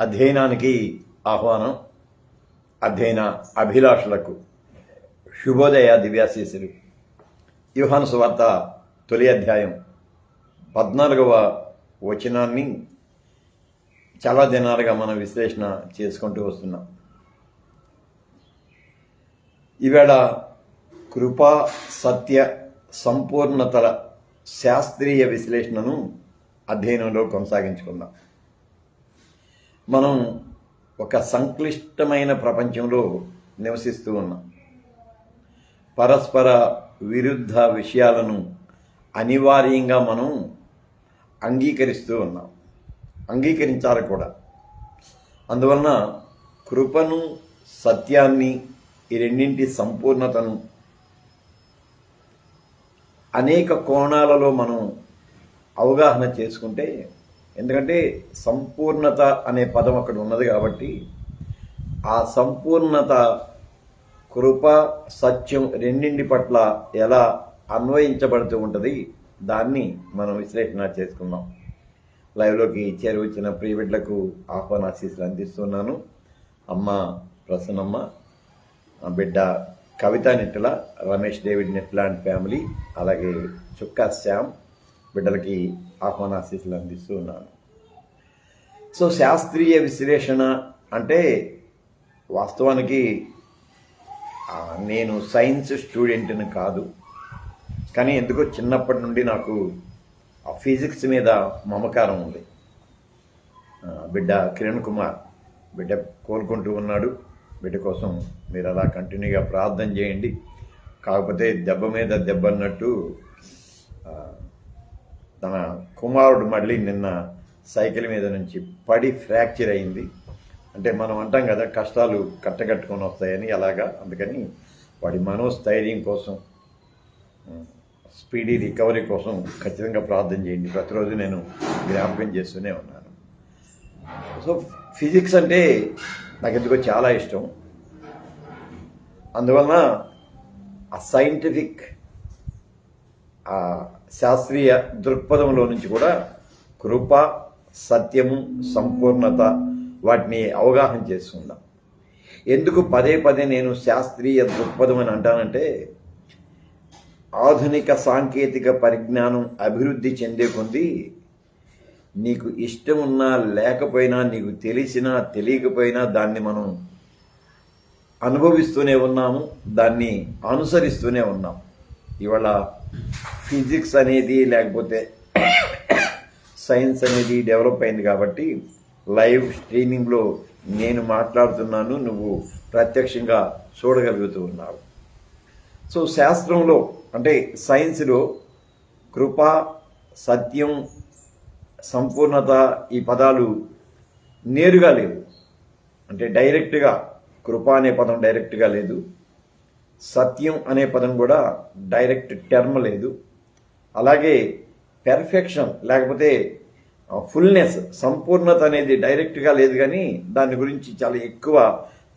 అధ్యయనానికి ఆహ్వానం అధ్యయన అభిలాషులకు. శుభోదయ దివ్యాశీసులు యుహాను సువార్త తొలి అధ్యాయం పద్నాలుగవ వచనాన్ని చాలా దినాలుగా మనం విశ్లేషణ చేసుకుంటూ వస్తున్నాం. ఈవేళ కృపా సత్య సంపూర్ణతల శాస్త్రీయ విశ్లేషణను అధ్యయనంలో కొనసాగించుకుందాం. మనం ఒక సంక్లిష్టమైన ప్రపంచంలో నివసిస్తూ ఉన్నాం. పరస్పర విరుద్ధ విషయాలను అనివార్యంగా మనం అంగీకరిస్తూ ఉన్నాం. అంగీకరించాలి కూడా. అందువలన కృపను సత్యాన్ని ఈ రెండింటి సంపూర్ణతను అనేక కోణాలలో మనం అవగాహన చేసుకుంటే ఎందుకంటే సంపూర్ణత అనే పదం అక్కడ ఉన్నది కాబట్టి ఆ సంపూర్ణత కృప సత్యం రెండింటి పట్ల ఎలా అన్వయించబడుతూ ఉంటుంది దాన్ని మనం విశ్లేషణ చేసుకుందాం. లైవ్లోకి చేరువచ్చిన ప్రియబిడ్లకు ఆహ్వాన ఆశీస్సులు అందిస్తున్నాను. అమ్మ ప్రసన్నమ్మ ఆ బిడ్డ Kavitha Netla Ramesh David Netla and family అలాగే చుక్కా శ్యామ్ బిడ్డలకి ఆహ్వానాశీస్సులు అందిస్తూ ఉన్నాను. సో శాస్త్రీయ విశ్లేషణ అంటే వాస్తవానికి నేను సైన్స్ స్టూడెంట్ని కాదు. కానీ ఎందుకో చిన్నప్పటి నుండి నాకు ఆ ఫిజిక్స్ మీద మమకారం ఉంది. బిడ్డ కిరణ్ కుమార్ బిడ్డ కోలుకుంటూ ఉన్నాడు. బిడ్డ కోసం మీరు అలా కంటిన్యూగా ప్రార్థన చేయండి. కాకపోతే దెబ్బ మీద దెబ్బ అన్నట్టు తన కుమారుడు మళ్ళీ నిన్న సైకిల్ మీద నుంచి పడి ఫ్రాక్చర్ అయింది. అంటే మనం అంటాం కదా కష్టాలు కట్టకట్టుకొని వస్తాయని అలాగా. అందుకని వాడి మనోస్థైర్యం కోసం స్పీడీ రికవరీ కోసం ఖచ్చితంగా ప్రార్థన చేయండి. ప్రతిరోజు నేను జ్ఞాపకం చేస్తూనే ఉన్నాను. సో ఫిజిక్స్ అంటే నాకు ఎందుకో చాలా ఇష్టం. అందువలన ఆ సైంటిఫిక్ ఆ శాస్త్రీయ దృక్పథంలో నుంచి కూడా కృప సత్యము సంపూర్ణత వాటిని అవగాహన చేసుకుందాం ఎందుకు పదే పదే నేను శాస్త్రీయ దృక్పథం అని అంటానంటే ఆధునిక సాంకేతిక పరిజ్ఞానం అభివృద్ధి చెందే కొద్దీ నీకు ఇష్టం ఉన్నా లేకపోయినా నీకు తెలిసినా తెలియకపోయినా దాన్ని మనం అనుభవిస్తూనే ఉన్నాము దాన్ని అనుసరిస్తూనే ఉన్నాం. ఇవాళ ఫిజిక్స్ అనేది లేకపోతే సైన్స్ అనేది డెవలప్ అయింది కాబట్టి లైవ్ స్ట్రీమింగ్లో నేను మాట్లాడుతున్నాను నువ్వు ప్రత్యక్షంగా చూడగలుగుతూ ఉన్నావు. సో శాస్త్రంలో అంటే సైన్స్లో కృప సత్యం సంపూర్ణత ఈ పదాలు నేరుగా లేవు. అంటే డైరెక్ట్గా కృప అనే పదం డైరెక్ట్గా లేదు. సత్యం అనే పదం కూడా డైరెక్ట్ టర్మ్ లేదు. అలాగే పెర్ఫెక్షన్ లేకపోతే ఫుల్నెస్ సంపూర్ణత అనేది డైరెక్ట్గా లేదు కానీ దాని గురించి చాలా ఎక్కువ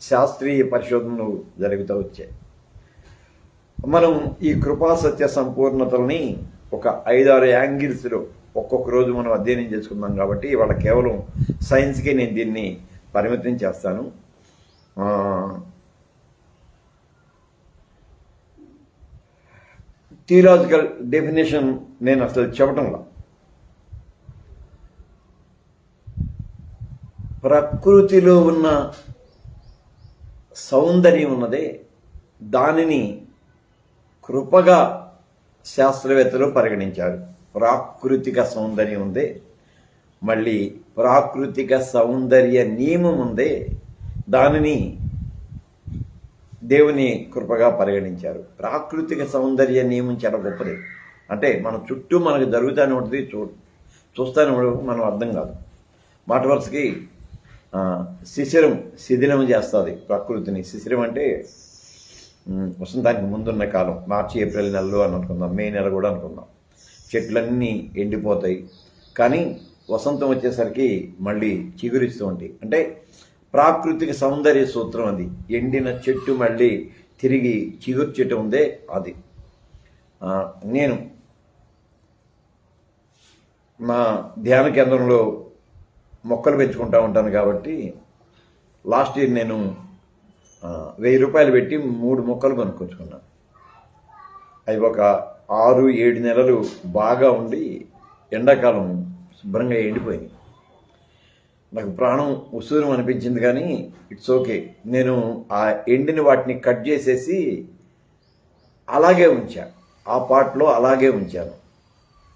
శాస్త్రీయ పరిశోధనలు జరుగుతూ వచ్చాయి. మనం ఈ కృపా సత్య సంపూర్ణతల్ని ఒక ఐదారు యాంగిల్స్లో ఒక్కొక్క రోజు మనం అధ్యయనం చేసుకుందాం కాబట్టి ఇవాళ కేవలం సైన్స్కి నేను దీన్ని పరిమితం చేస్తాను. థియలాజికల్ డెఫినేషన్ నేను అసలు చెప్పటంలా. ప్రకృతిలో ఉన్న సౌందర్యం ఉన్నదే దానిని కృపగా శాస్త్రవేత్తలు పరిగణించారు. ప్రాకృతిక సౌందర్యం ఉందే మళ్ళీ ప్రాకృతిక సౌందర్య నియమం ఉందే దానిని దేవుని కృపగా పరిగణించారు. ప్రాకృతిక సౌందర్య నియమం చాలా గొప్పది. అంటే మన చుట్టూ మనకు జరుగుతూనే ఉంటుంది చూ చూస్తూనే మనం అర్థం కాదు. మాట వరుసకి శిశిరం శిథిలం చేస్తుంది ప్రకృతిని. శిశిరం అంటే వసంతానికి ముందున్న కాలం. మార్చి ఏప్రిల్ నెలలో అని అనుకుందాం. మే నెల కూడా అనుకుందాం. చెట్లన్నీ ఎండిపోతాయి. కానీ వసంతం వచ్చేసరికి మళ్ళీ చిగురిస్తూ ఉంటాయి. అంటే ప్రాకృతిక సౌందర్య సూత్రం అది. ఎండిన చెట్టు మళ్ళీ తిరిగి చిగుర్చటం ఉందే అది. నేను నా ధ్యాన కేంద్రంలో మొక్కలు పెంచుకుంటా ఉంటాను కాబట్టి లాస్ట్ ఇయర్ నేను వెయ్యి రూపాయలు పెట్టి మూడు మొక్కలు కొనుక్కొచ్చుకున్నాను అవి ఒక ఆరు ఏడు నెలలు బాగా ఉండి ఎండాకాలం శుభ్రంగా ఎండిపోయినాయి. నాకు ప్రాణం ఉసూరం అనిపించింది కానీ ఇట్స్ ఓకే. నేను ఆ ఎండిన వాటిని కట్ చేసేసి అలాగే ఉంచాను. ఆ పాటలో అలాగే ఉంచాను.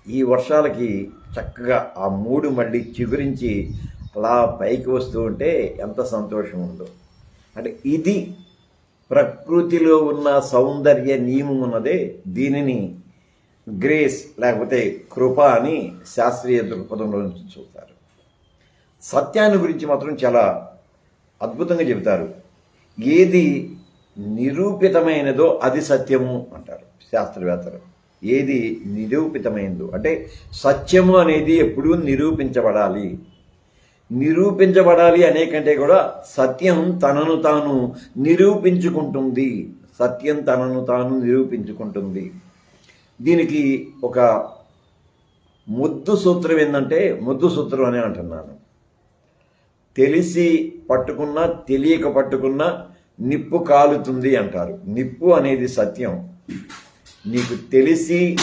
ఈ వర్షాలకి చక్కగా ఆ మూడు మళ్ళీ చిగురించి అలా పైకి వస్తూ ఉంటే ఎంత సంతోషం ఉందో. అంటే ఇది ప్రకృతిలో ఉన్న సౌందర్య నియమం ఉన్నదే దీనిని గ్రేస్ లేకపోతే కృప అని శాస్త్రీయ దృక్పథంలో నుంచి చూస్తారు. సత్యాన్ని గురించి మాత్రం చాలా అద్భుతంగా చెబుతారు. ఏది నిరూపితమైనదో అది సత్యము అంటారు శాస్త్రవేత్తలు. ఏది నిరూపితమైనదో అంటే సత్యము అనేది ఎప్పుడూ నిరూపించబడాలి. నిరూపించబడాలి అనే కంటే కూడా సత్యం తనను తాను నిరూపించుకుంటుంది. సత్యం తనను తాను నిరూపించుకుంటుంది. దీనికి ఒక ముద్దు సూత్రం ఏంటంటే ముద్దు సూత్రం అని అంటున్నాను. తెలిసి పట్టుకున్నా తెలియక పట్టుకున్నా నిప్పు కాలుతుంది అంటారు. నిప్పు అనేది సత్యం. నీకు తెలిసి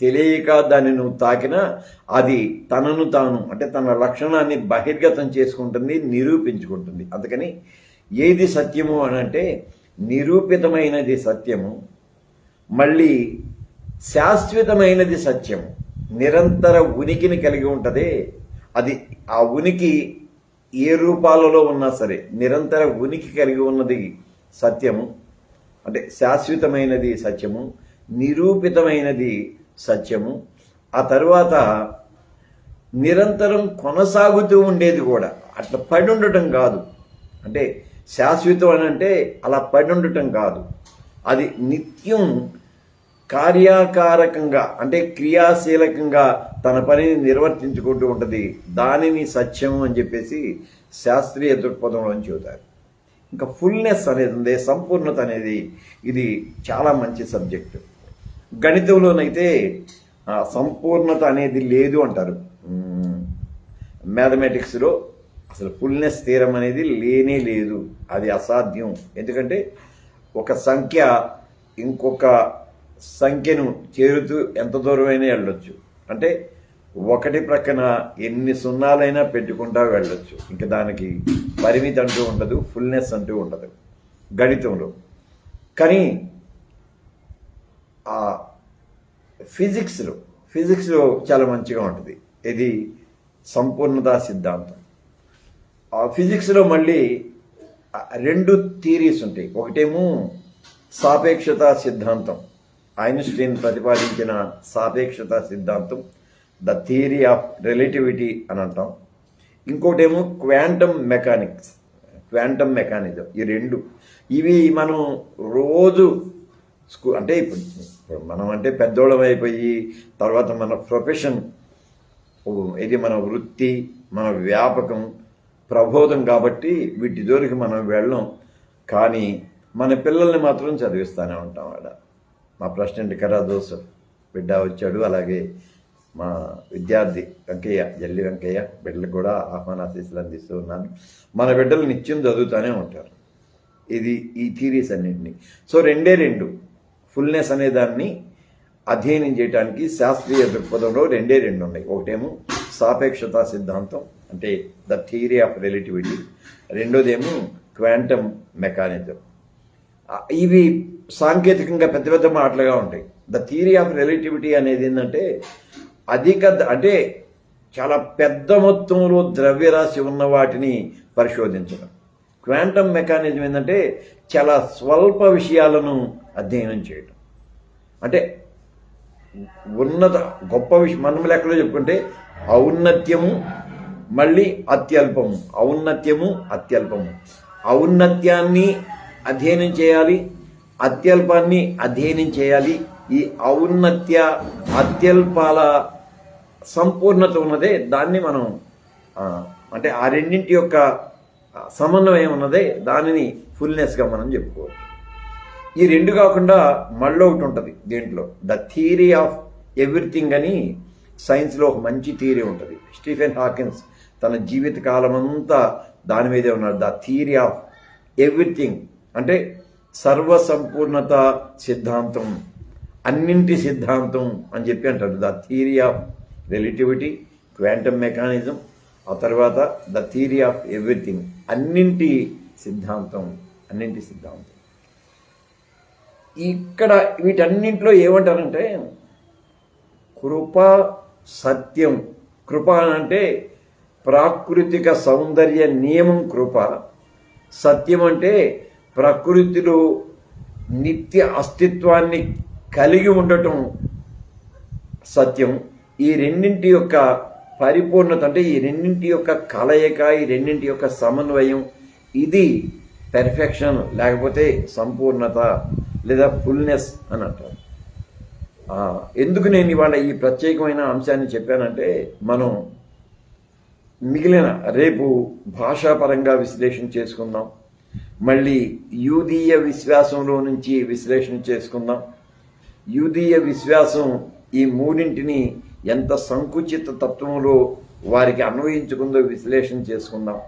తెలియక దాన్ని నువ్వు తాకినా అది తనను తాను అంటే తన లక్షణాన్ని బహిర్గతం చేసుకుంటుంది నిరూపించుకుంటుంది. అందుకని ఏది సత్యము అని అంటే నిరూపితమైనది సత్యము మళ్ళీ శాశ్వతమైనది సత్యము. నిరంతర ఉనికిని కలిగి ఉంటుంది. అది ఆ ఉనికి ఏ రూపాలలో ఉన్నా సరే నిరంతర ఉనికి కలిగి ఉన్నది సత్యము. అంటే శాశ్వతమైనది సత్యము నిరూపితమైనది సత్యము. ఆ తరువాత నిరంతరం కొనసాగుతూ ఉండేది కూడా. అట్లా పడి ఉండటం కాదు. అంటే శాశ్వతం అని అంటే అలా పడి ఉండటం కాదు. అది నిత్యం కార్యాకారకంగా అంటే క్రియాశీలకంగా తన పనిని నిర్వర్తించుకుంటూ ఉంటుంది. దానిని సత్యం అని చెప్పేసి శాస్త్రీయ దృక్పథంలో చెబుతారు. ఇంకా ఫుల్నెస్ అనేది ఉంది సంపూర్ణత అనేది ఇది చాలా మంచి సబ్జెక్టు. గణితంలోనైతే సంపూర్ణత అనేది లేదు అంటారు. మ్యాథమెటిక్స్లో అసలు ఫుల్నెస్ తీరం అనేది లేనే లేదు. అది అసాధ్యం. ఎందుకంటే ఒక సంఖ్య ఇంకొక సంఖ్యను చేరుతూ ఎంత దూరమైనా వెళ్ళొచ్చు. అంటే ఒకటి ప్రక్కన ఎన్ని సున్నాలైనా పెట్టుకుంటా వెళ్ళొచ్చు. ఇంకా దానికి పరిమితి అంటూ ఉండదు ఫుల్నెస్ అంటూ ఉండదు గణితంలో. కానీ ఆ ఫిజిక్స్లో ఫిజిక్స్లో చాలా మంచిగా ఉంటుంది. ఇది సంపూర్ణత సిద్ధాంతం. ఆ ఫిజిక్స్లో మళ్ళీ రెండు థీరీస్ ఉంటాయి. ఒకటేమో సాపేక్షత సిద్ధాంతం. ఐన్స్టీన్ ప్రతిపాదించిన సాపేక్షత సిద్ధాంతం ద థియరీ ఆఫ్ రిలేటివిటీ అని అంటాం. ఇంకోటేమో క్వాంటమ్ మెకానిక్స్ క్వాంటమ్ మెకానిజం ఈ రెండు. ఇవి మనం రోజు స్కూ అంటే ఇప్పుడు మనం అంటే పెద్దోళం అయిపోయి తర్వాత మన ప్రొఫెషన్ ఇది మన వృత్తి మన వ్యాపకం ప్రబోధం కాబట్టి వీటి జోలికి మనం వెళ్ళం. కానీ మన పిల్లల్ని మాత్రం చదివిస్తూనే ఉంటాం ఆడ. మా ప్రెసిడెంట్ కరా బిడ్డ వచ్చాడు. అలాగే మా విద్యార్థి వెంకయ్య జల్లి వెంకయ్య బిడ్డలకు కూడా ఆహ్వానాశీస్సులు అందిస్తూ ఉన్నాను. మన బిడ్డలు నిత్యం చదువుతూనే ఉంటారు. ఇది ఈ థీరీస్ అన్నింటినీ. సో రెండే రెండు. ఫుల్నెస్ అనే దాన్ని అధ్యయనం చేయడానికి శాస్త్రీయ దృక్పథంలో రెండే రెండు ఉన్నాయి. ఒకటేమో సాపేక్షతా సిద్ధాంతం అంటే ద థియరీ ఆఫ్ రిలేటివిటీ. రెండోదేమో క్వాంటమ్ మెకానిజం. ఇవి సాంకేతికంగా పెద్ద పెద్ద మాటలుగా ఉంటాయి. ద థియరీ ఆఫ్ రిలేటివిటీ అనేది ఏంటంటే అధిక అంటే చాలా పెద్ద మొత్తంలో ద్రవ్యరాశి ఉన్న వాటిని పరిశోధించడం. క్వాంటమ్ మెకానిజం ఏంటంటే చాలా స్వల్ప విషయాలను అధ్యయనం చేయడం. అంటే ఉన్నత గొప్ప విషయం మనం లెక్కలో చెప్పుకుంటే ఔన్నత్యము మళ్ళీ అత్యల్పము. ఔన్నత్యము అత్యల్పము. ఔన్నత్యాన్ని అధ్యయనం చేయాలి. అత్యల్పాన్ని అధ్యయనం చేయాలి. ఈ ఔన్నత్య అత్యల్పాల సంపూర్ణత ఉన్నదే దాన్ని మనం అంటే ఆ రెండింటి యొక్క సమన్వయం ఉన్నదే దానిని ఫుల్నెస్గా మనం చెప్పుకోవచ్చు. ఈ రెండు కాకుండా మళ్ళీ ఒకటి ఉంటుంది దీంట్లో. ద థియరీ ఆఫ్ ఎవ్రీథింగ్ అని సైన్స్లో ఒక మంచి థియరీ ఉంటుంది. స్టీఫెన్ హాకిన్స్ తన జీవిత కాలమంతా దాని మీదే ఉన్నాడు. ద థియరీ ఆఫ్ ఎవ్రీథింగ్ అంటే సర్వసంపూర్ణత సిద్ధాంతం అన్నింటి సిద్ధాంతం అని చెప్పి అంటారు. The theory of relativity quantum mechanism ఆ తర్వాత ద థీరీ ఆఫ్ ఎవ్రీథింగ్ అన్నింటి సిద్ధాంతం అన్నింటి సిద్ధాంతం. ఇక్కడ వీటన్నింటిలో ఏమంటారంటే కృప సత్యం కృప అంటే ప్రాకృతిక సౌందర్య నియమం కృప. సత్యం అంటే ప్రకృతిలో నిత్య అస్తిత్వాన్ని కలిగి ఉండటం సత్యం. ఈ రెండింటి యొక్క పరిపూర్ణత అంటే ఈ రెండింటి యొక్క కలయిక ఈ రెండింటి యొక్క సమన్వయం ఇది పెర్ఫెక్షన్ లేకపోతే సంపూర్ణత లేదా ఫుల్నెస్ అని అంటారు. ఎందుకు నేను ఇవాళ ఈ ప్రత్యేకమైన అంశాన్ని చెప్పానంటే మనం మిగిలిన రేపు భాషాపరంగా విశ్లేషణ చేసుకుందాం. మళ్ళీ యూదీయ విశ్వాసంలో నుంచి విశ్లేషణ చేసుకుందాం. యూదీయ విశ్వాసం ఈ మూడింటిని ఎంత సంకుచిత తత్వంలో వారికి అన్వయించుకుందో విశ్లేషణ చేసుకుందాం.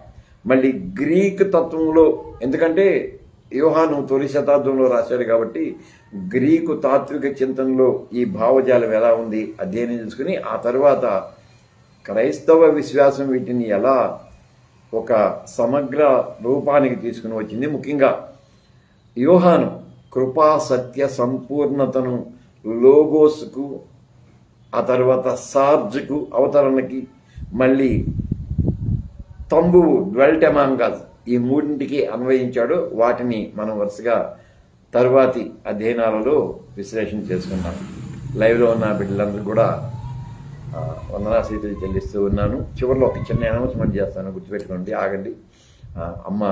మళ్ళీ గ్రీక్ తత్వంలో ఎందుకంటే యోహాను తొలి శతాబ్దంలో రాశాడు కాబట్టి గ్రీకు తాత్విక చింతనలో ఈ భావజాలం ఎలా ఉంది అధ్యయనం చేసుకుని ఆ తర్వాత క్రైస్తవ విశ్వాసం వీటిని ఎలా ఒక సమగ్ర రూపానికి తీసుకుని వచ్చింది. ముఖ్యంగా యోహాను కృపా సత్య సంపూర్ణతను లోగోస్కు ఆ తర్వాత సార్జ్కు అవతరణకి మళ్ళీ తంబువు డ్వెల్టెమాంగాజ్ ఈ మూడింటికి అన్వయించాడు. వాటిని మనం వరుసగా తరువాతి అధ్యయనాలలో విశ్లేషణ చేసుకున్నాం లైవ్లో ఉన్న బిడ్డలందరూ కూడా వందనాశీతులు చెల్లిస్తూ ఉన్నాను. చివరిలో ఒక చిన్న అనౌన్స్మెంట్ చేస్తాను గుర్తుపెట్టుకోండి. ఆగండి. అమ్మ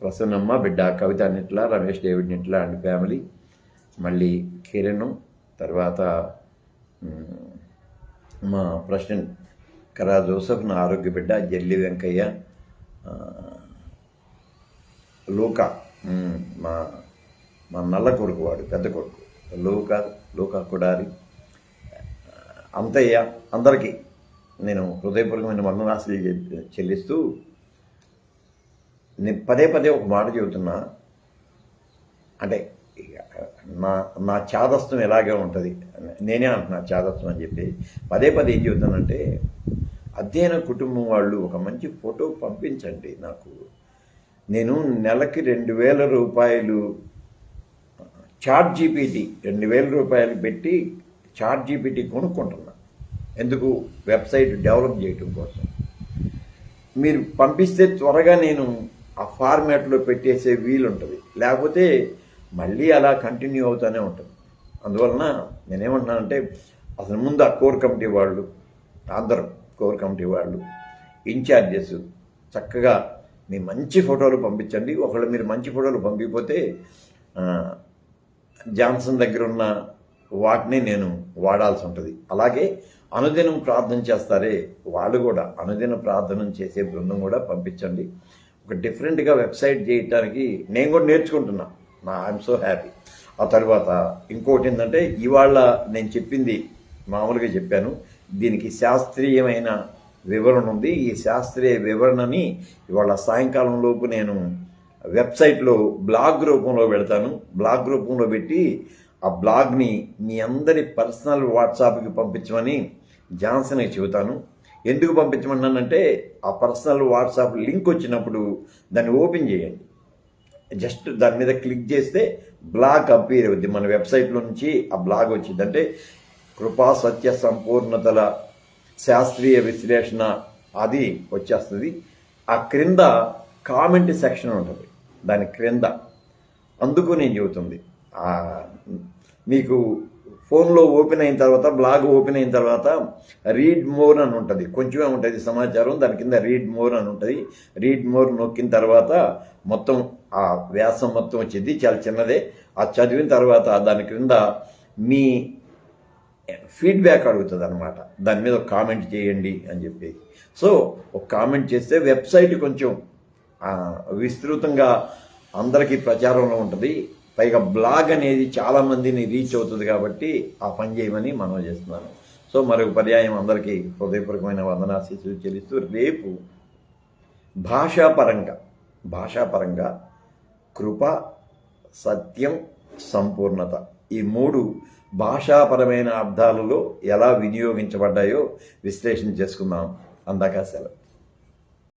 ప్రసన్నమ్మ బిడ్డ Kavitha Nitla Ramesh David Nitla and family. మళ్ళీ కిరణ్ తర్వాత మా ప్రెసిడెంట్ కరా జోసఫ్ నా ఆరోగ్య బిడ్డ జల్లి వెంకయ్య లోక లూకా మా మా నల్ల కొడుకు వాడు పెద్ద కొడుకు. లూకా లూకా కుడారి. అంతయ్య అందరికీ నేను హృదయపూర్వకమైన వందనాశలు చె- చెల్లిస్తూ నేను పదే పదే ఒక మాట చెబుతున్నా. అంటే నా నా చాదస్తం ఎలాగే ఉంటుంది? నేనే అంటున్నా చాదస్తం అని చెప్పి. పదే పదే ఏం చెబుతానంటే అధ్యయన కుటుంబం వాళ్ళు ఒక మంచి ఫోటో పంపించండి నాకు. నేను నెలకి రెండు వేల రూపాయలు చాట్ జీపీటీ రెండు వేల రూపాయలు పెట్టి చాట్ జీపీటీ కొనుక్కుంటున్నా. ఎందుకు? వెబ్సైట్ డెవలప్ చేయటం కోసం. మీరు పంపిస్తే త్వరగా నేను ఆ ఫార్మాట్లో పెట్టేసే వీలు ఉంటుంది లేకపోతే మళ్ళీ అలా కంటిన్యూ అవుతూనే ఉంటుంది. అందువలన నేనేమంటున్నానంటే అసలు ముందు ఆ కోర్ కమిటీ వాళ్ళు ఆంధ్ర కోర్ కమిటీ వాళ్ళు ఇన్ఛార్జెస్ చక్కగా మీ మంచి ఫోటోలు పంపించండి. ఒకవేళ మీరు మంచి ఫోటోలు పంపిపోతే జాన్సన్ దగ్గర ఉన్న వాటిని నేను వాడాల్సి ఉంటుంది. అలాగే అనుదినం ప్రార్థన చేస్తారే వాళ్ళు కూడా అనుదిన ప్రార్థన చేసే బృందం కూడా పంపించండి. ఒక డిఫరెంట్గా వెబ్సైట్ చేయటానికి నేను కూడా నేర్చుకుంటున్నా. నా ఐఎమ్ సో హ్యాపీ ఆ తర్వాత ఇంకోటి ఏంటంటే ఇవాళ నేను చెప్పింది మామూలుగా చెప్పాను. దీనికి శాస్త్రీయమైన వివరణ ఉంది. ఈ శాస్త్రీయ వివరణని ఇవాళ సాయంకాలం లోపు నేను వెబ్సైట్లో బ్లాగ్ రూపంలో పెడతాను. బ్లాగ్ రూపంలో పెట్టి ఆ బ్లాగ్ని మీ అందరి పర్సనల్ వాట్సాప్కి పంపించమని జాన్సన్కి చెబుతాను. ఎందుకు పంపించమన్నానంటే ఆ పర్సనల్ వాట్సాప్ లింక్ వచ్చినప్పుడు దాన్ని ఓపెన్ చేయండి. జస్ట్ దాని మీద క్లిక్ చేస్తే బ్లాగ్ అప్పీర్ అవుద్ది. మన వెబ్సైట్లో నుంచి ఆ బ్లాగ్ వచ్చింది అంటే కృపా సత్య సంపూర్ణతల శాస్త్రీయ విశ్లేషణ అది వచ్చేస్తుంది. ఆ క్రింద కామెంట్ సెక్షన్ ఉంటుంది. దాని క్రింద. అందుకు నేను చెబుతుంది. మీకు ఫోన్లో ఓపెన్ అయిన తర్వాత బ్లాగ్ ఓపెన్ అయిన తర్వాత రీడ్ మోర్ అని ఉంటుంది. కొంచెమే ఉంటుంది సమాచారం దాని కింద రీడ్ మోర్ అని ఉంటుంది. రీడ్ మోర్ నొక్కిన తర్వాత మొత్తం ఆ వ్యాసం మొత్తం వచ్చింది చాలా చిన్నదే. ఆ చదివిన తర్వాత దాని క్రింద మీ ఫీడ్బ్యాక్ అడుగుతుంది అనమాట దాని మీద ఒక కామెంట్ చేయండి అని చెప్పి సో ఒక కామెంట్ చేస్తే వెబ్సైట్ కొంచెం విస్తృతంగా అందరికీ ప్రచారంలో ఉంటుంది. పైగా బ్లాగ్ అనేది చాలా మందిని రీచ్ అవుతుంది కాబట్టి ఆ పని చేయమని మనం చేస్తున్నాను. సో మరొక పర్యాయం అందరికీ హృదయపూర్వకమైన వందనాశీస్సులు చెల్లిస్తూ రేపు భాషాపరంగా భాషాపరంగా కృప సత్యం సంపూర్ణత ఈ మూడు భాషాపరమైన అర్థాలలో ఎలా వినియోగించబడ్డాయో విశ్లేషణ చేసుకుందాం. అందాక సెలవు.